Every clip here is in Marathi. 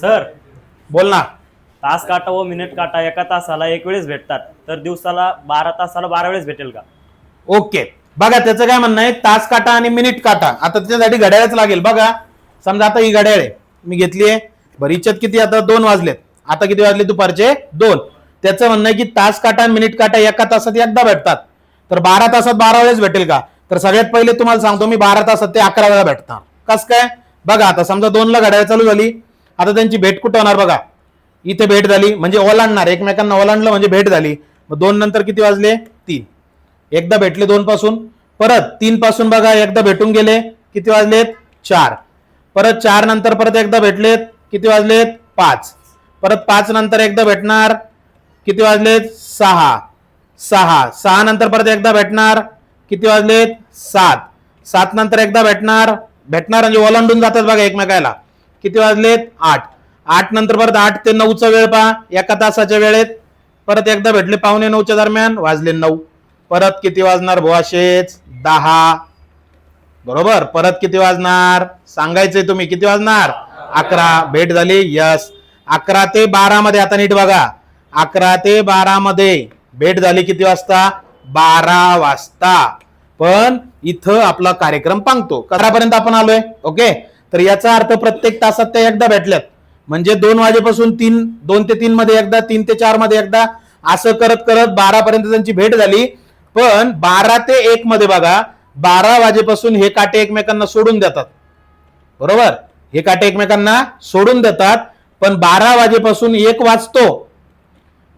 सर बोल ना. तास काटा व मिनिट काटा. एका तासाला एक वेळेस भेटतात. तर दिवसाला बारा तासाला बारा वेळेस भेटेल का? ओके. बघा त्याचं काय म्हणणं आहे? तास काटा आणि मिनिट काटा. आता त्याच्यासाठी घड्याळच लागेल. बघा. समजा आता ही घड्याळ आहे. मी घेतली आहे. बरं किती? आता दोन वाजलेत. आता किती वाजले? दुपारचे दोन. त्याचं म्हणणं आहे की तास काटा आणि मिनिट काटा एका तासात एकदा भेटतात. तर बारा तासात बारा वेळेस भेटेल का? तर सगळ्यात पहिले तुम्हाला सांगतो मी बारा तासात ते अकरा वेळा भेटणार कस काय? बघा आता समजा दोनला घड्याळ चालू झाली. आता त्यांची भेट कुठं होणार बघा? इथे भेट झाली म्हणजे ओलांडणार एकमेकांना ओलांडलं म्हणजे भेट झाली. मग दोन नंतर किती वाजले? तीन. एकदा भेटले दोन पासून. परत तीन पासून बघा एकदा भेटून गेले किती वाजलेत? चार. परत चार नंतर परत एकदा भेटलेत किती वाजलेत? पाच. परत पाच नंतर एकदा भेटणार किती वाजलेत? सहा. सहा. सहा नंतर परत एकदा भेटणार किती वाजलेत? सात. सात नंतर एकदा भेटणार भेटणार म्हणजे ओलांडून जातात बघा एकमेकाला किती वाजलेत? आठ. आठ नंतर परत आठ ते नऊचा वेळ पहा. एका तासाच्या वेळेत. परत एकदा भेटले पावणे नऊच्या दरम्यान वाजले नऊ. परत किती वाजणार बुवाशेच दहा. बरोबर? परत किती वाजणार? सांगायचंय तुम्ही किती वाजणार? अकरा. भेट झाली? यस. अकरा ते बारा मध्ये आता नीट बघा. अकरा ते बारा मध्ये. भेट झाली किती वाजता? बारा वाजता. पण इथं आपला कार्यक्रम पांगतो. कधरापर्यंत आपण आलोय. ओके? तर याचा अर्थ प्रत्येक तासात त्या एकदा भेटल्यात. म्हणजे दोन वाजेपासून तीन दोन ते तीन मध्ये एकदा तीन ते चारमध्ये एकदा असं करत करत बारा पर्यंत त्यांची भेट झाली. पण बारा ते एक मध्ये बघा बारा वाजेपासून हे काटे एकमेकांना सोडून देतात. बरोबर? हे काटे एकमेकांना सोडून देतात पण बारा वाजेपासून एक वाजतो.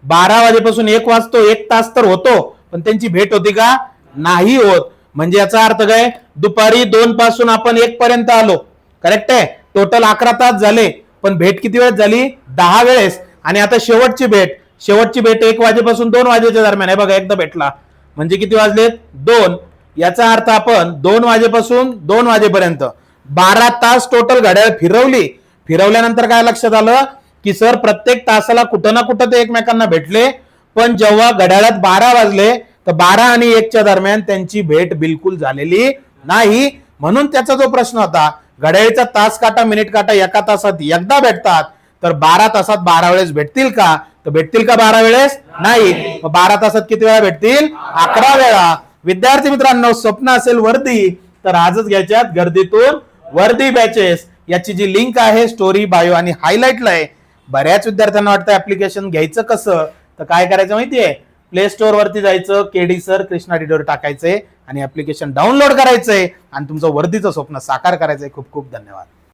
बारा वाजेपासून एक वाजतो एक तास तर होतो पण त्यांची भेट होती का? नाही होत. म्हणजे याचा अर्थ काय? दुपारी दोन पासून आपण एक पर्यंत आलो. करेक्ट आहे. टोटल अकरा तास झाले पण भेट किती वेळेस झाली? दहा वेळेस. आणि आता शेवटची भेट. शेवटची भेट एक वाजेपासून दोन वाजेच्या दरम्यान. आहे बघा एकदा भेटला. म्हणजे किती वाजलेत? दोन. याचा अर्थ आपण दोन वाजेपासून दोन वाजेपर्यंत. बारा तास टोटल घड्याळ फिरवली. फिरवल्यानंतर काय लक्षात आलं? की सर प्रत्येक तासाला कुठं ना कुठं ते एकमेकांना भेटले. पण जेव्हा घड्याळात बारा वाजले तर बारा आणि एकच्या दरम्यान त्यांची भेट बिलकुल झालेली नाही. म्हणून त्याचा जो प्रश्न होता घड्याळीचा तास काटा मिनिट काटा एका तासात एकदा भेटतात तर बारा तासात बारा वेळेस भेटतील का? तर भेटतील का बारा वेळेस? नाही. बारा तासात किती वेळा भेटतील? अकरा वेळा. विद्यार्थी मित्रांनो स्वप्न असेल वर्दी तर आजच घ्यायच्यात गर्दीतून वर्दी बॅचेस याची जी लिंक आहे स्टोरी बायो आणि हायलाइटला आहे बऱ्याच विद्यार्थ्यांना वाटतं ऍप्लिकेशन घ्यायचं कसं? तर काय करायचं माहितीये? प्ले स्टोअर वरती जायचं केडी सर कृष्णा डिडोर टाकायचंय आणि ऍप्लिकेशन डाउनलोड करायचंय. आणि तुमचं वर्दीचं स्वप्न साकार करायचंय. खूप खूप धन्यवाद.